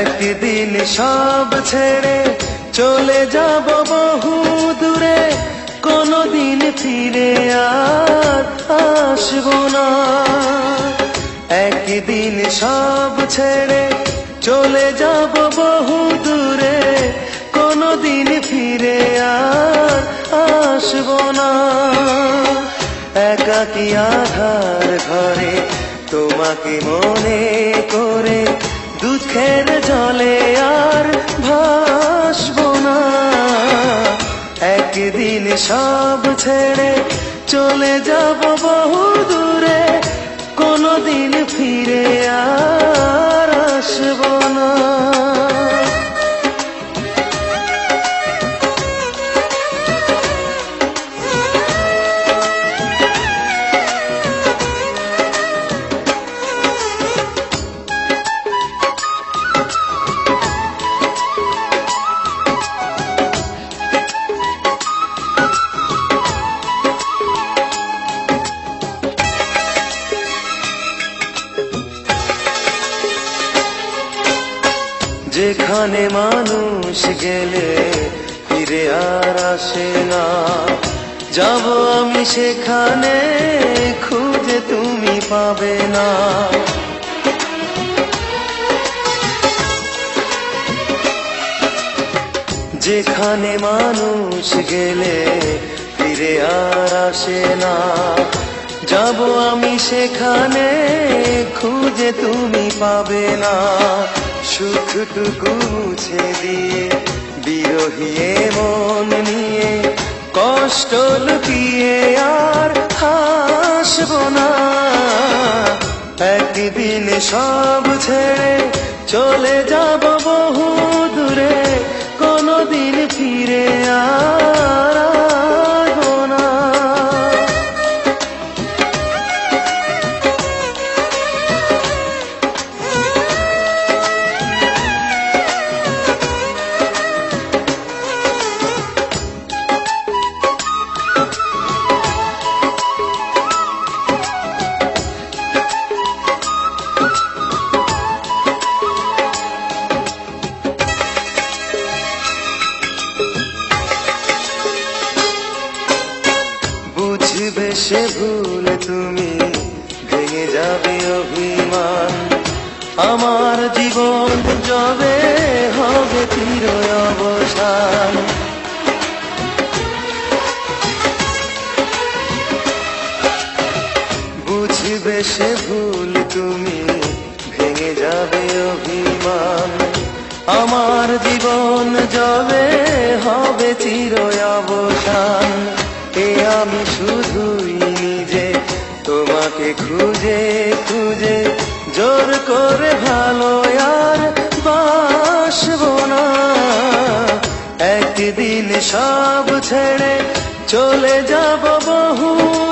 একদিন সব ছেড়ে চলে যাব বহু দূরে, কোনদিন ফিরে আর আসব না। একদিন সব ছেড়ে চলে যাব বহু দূরে, কোনদিন ফিরে আর আসব না। একাকি আধার ঘরে তোমাকে মনে করে দুঃখের জলে আর ভাসব না। একদিন সব ছেড়ে চলে যাব বহু দূরে, কোনদিন ফিরে আর যেখানে মানুষ গেলে ফিরে আর আসে না। যাব আমি সেখানে, খুঁজে তুমি পাবে না। যেখানে মানুষ গেলে ফিরে আর আসে না। যাব আমি সেখানে, খুঁজে তুমি পাবে না। সুখটুকু মুছে দিয়ে, বিরহিয়ে মন নিয়ে, কষ্ট লুকিয়ে আর হাসব না। একদিন সব ছেড়ে চলে যাব বহু দূরে, কোনদিন ফিরে আর সে ভুল তুমি ভেঙে যাবে অভিমান। আমার জীবন যবে হবে চির অবসান। বুঝবে সে ভুল তুমি ভেঙে যাবে অভিমান। আমার জীবন যবে জোর করে ভালো আর বাসবো না। একদিন সব ছেড়ে চলে যাব বহু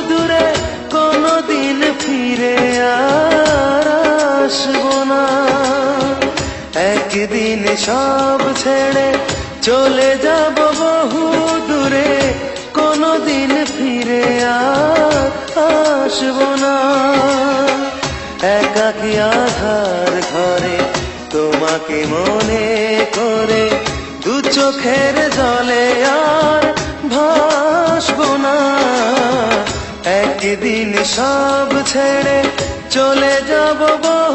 দূরে, কোনদিন ফিরে আর আসব না। একদিন সব ছেড়ে চলে যাব বহু দূরে, কোনদিন ফিরে আর আসব না। একাকি আধার ঘরে? তোমাকে মনে করে দু চোখের জলে আর ভাসবো না। একদিন সব ছেড়ে চলে যাব বহু